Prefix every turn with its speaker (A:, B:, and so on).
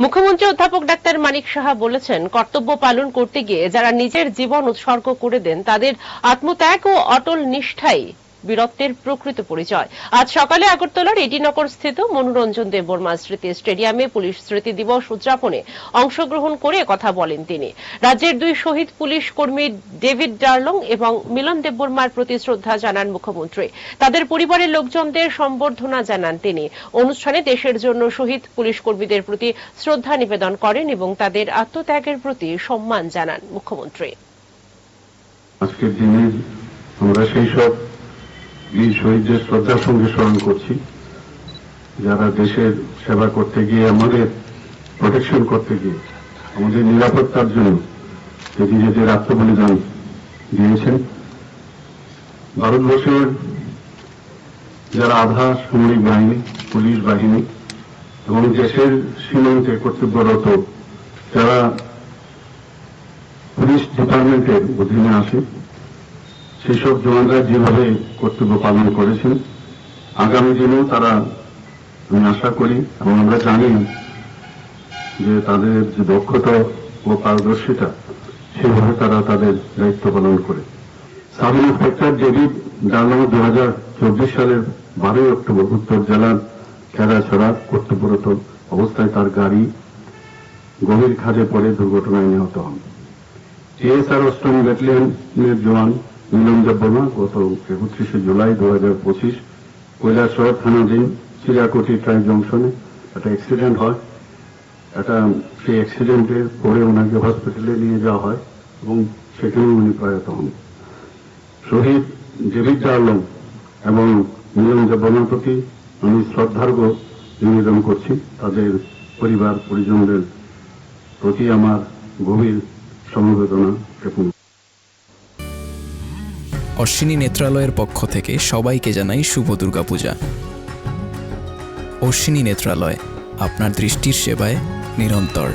A: মুখ্যমন্ত্রী অধ্যাপক ডাক্তার মানিক সাহা বলেছেন, কর্তব্য পালন করতে গিয়ে যারা নিজের জীবন উৎসর্গ করে দেন, তাদের আত্মত্যাগ ও অটল নিষ্ঠাই বীরত্বের প্রকৃত পরিচয়। আজ সকালে আগরতলার এডিনগর স্থিত মনোরঞ্জন দেববর্মা স্মৃতি স্টেডিয়ামে পুলিশ স্মৃতি দিবস উদযাপনে অংশগ্রহণ করে কথা বলেন তিনি। রাজ্যের দুই শহীদ পুলিশ কর্মী ডেভিড ডার্লং এবং মিলন দেববর্মার প্রতি শ্রদ্ধা জানান মুখ্যমন্ত্রী। তাদের পরিবারের লোকজনদের সম্বর্ধনা জানান তিনি। অনুষ্ঠানে দেশের জন্য শহীদ পুলিশ কর্মীদের প্রতি শ্রদ্ধা নিবেদন করেন এবং তাদের আত্মত্যাগের প্রতি সম্মান জানান মুখ্যমন্ত্রী।
B: আজকের দিনে আমরা সেই সব বীর শহীদদের শ্রদ্ধার সঙ্গে স্মরণ করছি। যারা দেশের সেবা করতে গিয়ে, আমাদের প্রোটেকশন করতে গিয়ে, আমাদের নিরাপত্তার জন্য নিজেদের আত্মবলিদান দিয়েছেন। ভারতবর্ষের যারা আধা সামরিক বাহিনী, পুলিশ বাহিনী এবং দেশের সীমান্তে কর্তব্যরত যারা পুলিশ ডিপার্টমেন্টের অধীনে আসে সেসব জওয়ানরা যেভাবে কর্তব্য পালন করেছেন, আগামী দিনেও তারা, আমি আশা করি, এবং আমরা জানি যে তাদের যে দক্ষতা ও পারদর্শিতা, সেভাবে তারা তাদের দায়িত্ব পালন করে। সাব ইন্সপেক্টর ডেভিড ডার্লো দু হাজার চব্বিশ সালের বারোই অক্টোবর উত্তর জেলার খেলাছড়া কর্তব্যরত অবস্থায় তার গাড়ি গভীর খাদে পড়ে দুর্ঘটনায় নিহত হন। টিএসআর অষ্টম ব্যাটালিয়নের জওয়ান মিলন দেববর্মা গত একত্রিশে জুলাই দু হাজার পঁচিশ কৈলাসহর থানাধীন চিরাকুটি ট্রাই জংশনে একটা অ্যাক্সিডেন্ট হয়। একটা সেই অ্যাক্সিডেন্টে পরে ওনাকে হসপিটালে নিয়ে যাওয়া হয় এবং সেখানেও উনি প্রয়াত হন। শহীদ ডেভিড ডার্লং এবং মিলন দেববর্মার প্রতি আমি শ্রদ্ধার্ঘ নিবেদন করছি। তাদের পরিবার, পরিজনদের প্রতি আমার গভীর সমবেদনা জ্ঞাপন
C: অশ্বিনী নেত্রালয়ের পক্ষ থেকে সবাইকে জানাই শুভ দুর্গা পূজা অশ্বিনী নেত্রালয়, আপনার দৃষ্টির সেবায় নিরন্তর।